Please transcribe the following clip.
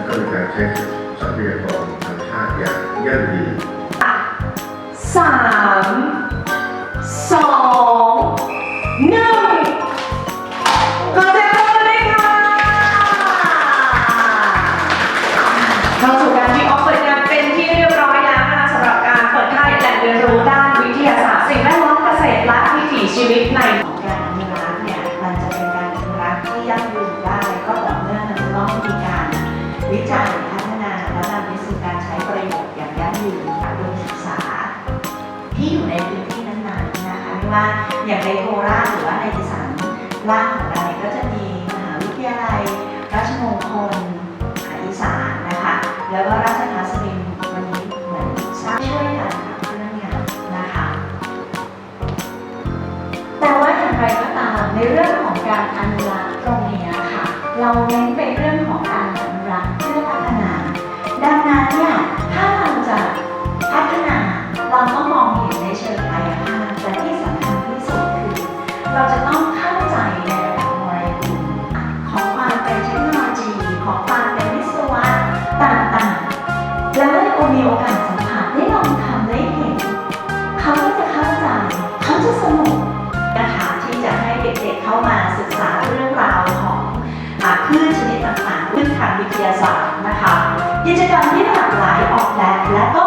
ช้ทรัพยากรธรรมชาติอย่างยั่งยืนสามสองหนึ่งก็จะเริ่มเลยค่ะเข้าสู่การที่ออฟเปิดงานเป็นที่เรียบร้อยแล้วนะคะสำหรับการเปิดค่ายแหล่งเรียนรู้ด้านวิทยาศาสตร์สิ่งแวดล้อมเกษตรและวิถีชีวิตใน อย่างยั่งยืนโดยศึกษา ที่อยู่ในพื้นที่นั้นๆนะคะไม่ว่าอย่างในโคราชหรือว่าในอีสานล่างของเราเนี่ยก็จะมีมหาวิทยาลัย ราชมงคลอีสานนะคะ แล้วก็ราชภัฏสุรินวันนี้เหมือนสร้างช่วยกันขับเคลื่อนงานนะคะ แต่ว่าอย่างไรก็ตามในเรื่องของการอนุรักษ์ตรงนี้ค่ะ เราเน้นไป พืชชนิดต่างๆพืชทางวิทยาศาสตร์นะคะ กิจกรรมที่หลากหลายออกแบบและก็